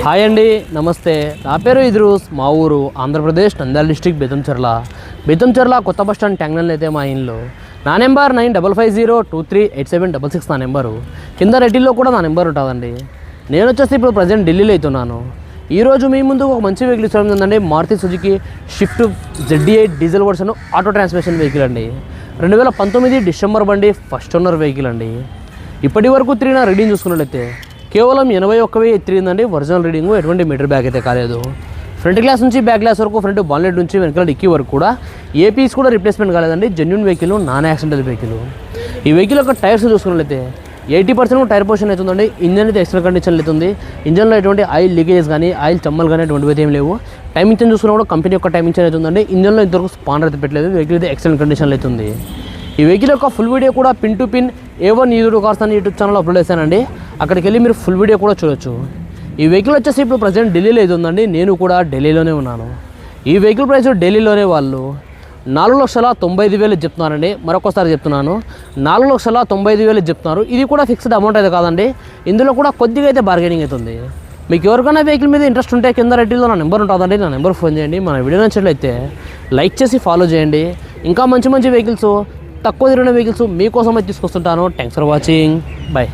Hi అండి నమస్తే. నా పేరు ఇద్రూస్ మా ఊరు ఆంధ్రప్రదేశ్ నంద్యాల డిస్టిక్ బెతంచెర్ల బెతంచెర్ల కొత్త బస్ స్టాండ్ ట్యాంగ్నల్ అయితే మా ఇంట్లో నా number nine double five zero two three eight seven double six నా నెంబరు. కింద రెడ్డిలో కూడా నా నెంబర్ ఉంటుందండి. నేను వచ్చేసి ఇప్పుడు ప్రజెంట్ ఢిల్లీలో అవుతున్నాను. ఈరోజు మీ ముందు ఒక మంచి వెహికల్ ఇష్టం ఉందండి Maruti Suzuki Swift ZD eight diesel version auto transmission vehicle అండి. రెండు వేల పంతొమ్మిది డిసెంబర్ బండి ఫస్ట్ ఓనర్ వెహికల్ అండి. ఇప్పటి వరకు తిరిగిన రీడింగ్ చూసుకున్నట్లయితే కేవలం ఎనభై ఒక్క వెయ్యి తిరిగిందండి ఒరిజినల్ రీడింగ్ ఎటువంటి మీటర్ బ్యాగ్ అయితే కాలేదు. ఫ్రంట్ గ్లాస్ నుంచి బ్యాక్ గ్లాస్ వరకు ఫ్రంట్ బాన్లెట్ నుంచి వెనకాల డిక్కీ వరకు కూడా ఏ పీస్ కూడా రిప్లేస్మెంట్ కాలేదండి. Genuine vehicle non accidental vehicle. ఈ వెహికల్ యొక్క టైర్స్ చూసుకున్నట్లయితే ఎయిటీ పర్సెంట్ టైర్ పోర్షన్ అవుతుందండి. ఇంజన్ అయితే ఎక్స్ట్రా కండిషన్ అవుతుంది ఇంజన్లో ఎటువంటి ఆయిల్ లీకేజెస్ కానీ ఆయిల్ చమ్మలు కానీ అటువంటివి ఏం లేవు. టైమింగ్ ఇంజన్ చూసుకున్నా కూడా కంపెనీ యొక్క టైం ఇంజన్ అవుతుందండి. ఇంజన్లో ఇంతవరకు స్పాండర్ అయితే పెట్టలేదు. వెహికల్ అయితే ఎక్సలెంట్ కండిషన్లో అవుతుంది ఈ వెహికల్ యొక్క ఫుల్ వీడియో కూడా pin to pin A one YouTube cars అని యూట్యూబ్ ఛానల్ అప్లోడ్ చేశానండి. అక్కడికి వెళ్ళి మీరు ఫుల్ వీడియో కూడా చూడొచ్చు. ఈ వెహికల్ వచ్చేసి ఇప్పుడు ప్రజెంట్ ఢిల్లీలో ఇది ఉందండి. నేను కూడా ఢిల్లీలోనే ఉన్నాను. ఈ వెహికల్ ప్రైస్ ఢిల్లీలోనే వాళ్ళు నాలుగు లక్షల తొంభై ఐదు వేలు చెప్తున్నారండి. మరొకసారి చెప్తున్నాను. నాలుగు లక్షల తొంభై ఐదు వేలు చెప్తున్నారు. ఇది కూడా ఫిక్స్డ్ అమౌంట్ అయితే కాదండి. ఇందులో కూడా కొద్దిగా అయితే బార్గెనింగ్ అవుతుంది మీకు ఎవరికైనా వెహికల్ మీద ఇంట్రెస్ట్ ఉంటే కింద రెడ్డిలో నా నెంబర్ ఉంటుందండి. నా నెంబర్ ఫోన్ చేయండి. మన వీడియో నచ్చినట్లయితే లైక్ చేసి ఫాలో చేయండి. ఇంకా మంచి మంచి వెహికల్స్ తక్కువ తిరిగిన వెహికల్స్ మీకోసమే తీసుకొస్తుంటాను. Thanks for watching bye